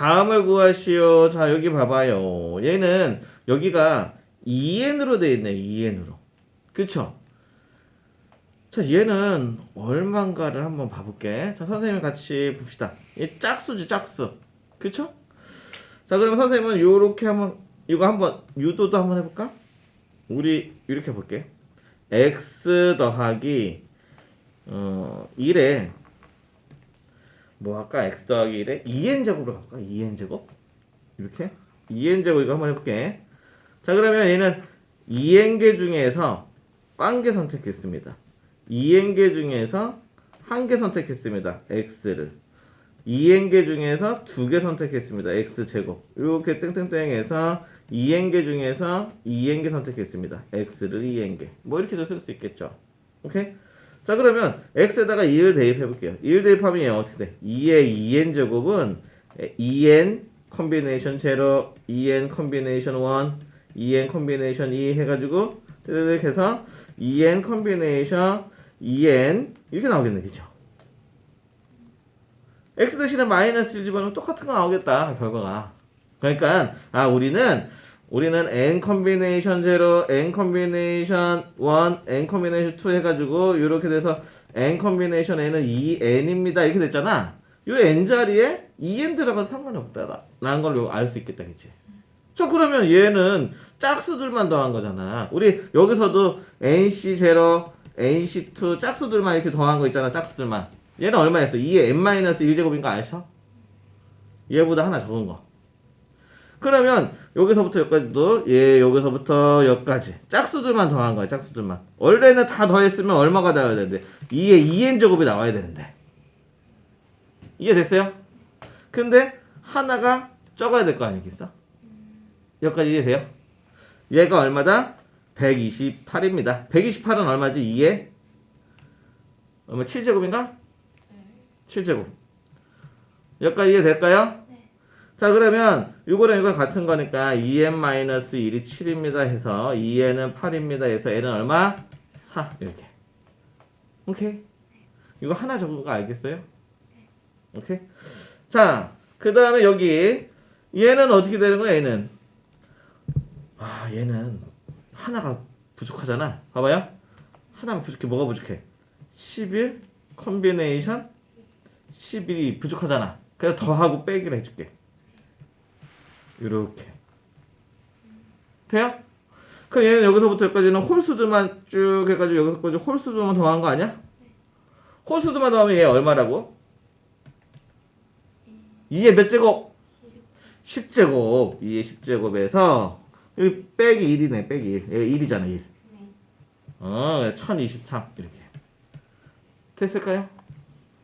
다음을 구하시오. 자, 여기 봐봐요. 얘는 여기가 2n으로 돼 있네. 2n으로. 그쵸? 자, 얘는 얼만가를 한번 봐볼게. 자, 선생님 같이 봅시다. 얘 짝수지, 짝수. 그쵸? 자, 그러면 선생님은 요렇게 한번, 이거 한번, 유도도 한번 해볼까? 우리, 이렇게 볼게. x 더하기, 어, 1에, 뭐 할까? x 더하기 1에 2n 제곱으로 갈까? 2n 제곱? 이렇게? 2n 제곱 이거 한번 해볼게. 자, 그러면 얘는 2n개 중에서 빵 개 선택했습니다. 2n개 중에서 한 개 선택했습니다. x를. 2n개 중에서 두 개 선택했습니다. x 제곱. 이렇게 땡땡땡 해서 2n개 중에서 2n개 선택했습니다. x를 2n개. 뭐 이렇게도 쓸 수 있겠죠. 오케이? 자 그러면 x에다가 2를 대입해 볼게요. 2를 대입하면 얘 어떻게 돼? 2의 2n 제곱은 2n 컨비네이션 제로, 2n 컨비네이션 1, 2n 컨비네이션 2 해가지고 뜨르륵 해서 2n 컨비네이션 2n 이렇게 나오겠네 그죠? x 대신에 마이너스 1 집어넣으면 똑같은 거 나오겠다 결과가 그러니까 아 우리는 우리는 n 컨비네이션 0, n 컨비네이션 1, n 컨비네이션 2 해가지고 이렇게 돼서 n 컨비네이션 n은 2n입니다. 이렇게 됐잖아. 이 n 자리에 2n 들어가도 상관이 없다 라는 걸 알 수 있겠다 그치? 저 그러면 얘는 짝수들만 더한 거잖아. 우리 여기서도 nc0 nc2 짝수들만 이렇게 더한 거 있잖아 짝수들만. 얘는 얼마였어? 2의 n-1제곱인 거 아셔? 얘보다 하나 적은 거 그러면 여기서부터 여기까지도 얘 여기서부터 여기까지 짝수들만 더한 거야 짝수들만 원래는 다 더했으면 얼마가 나와야 되는데 2의 2n 제곱이 나와야 되는데 이해됐어요? 근데 하나가 적어야 될 거 아니겠어? 여기까지 이해돼요? 얘가 얼마다? 128입니다 128은 얼마지? 2에 얼마 7제곱인가? 7제곱 여기까지 이해될까요? 자 그러면 이거랑 이거 같은 거니까 2n-1이 7입니다 해서 2n은 8입니다 해서 n은 얼마? 4 이렇게. 오케이? 이거 하나 적은 거 알겠어요? 오케이? 자그 다음에 여기 얘는 어떻게 되는 거야 얘는? 아 얘는 하나가 부족하잖아. 봐봐요. 하나가 부족해. 뭐가 부족해? 11 컨비네이션 11이 부족하잖아. 그래서 더하고 빼기를 해줄게 이렇게 돼요? 그럼 얘는 여기서부터 여기까지는 홀수들만 쭉 해가지고 여기서까지 홀수들만 더한 거 아니야? 홀수들만 더하면 얘 얼마라고? 2의 몇 제곱? 10제곱 2의 10제곱에서 여기 빼기 1이네 빼기 1 얘가 1이잖아 1 어, 1023 이렇게 됐을까요?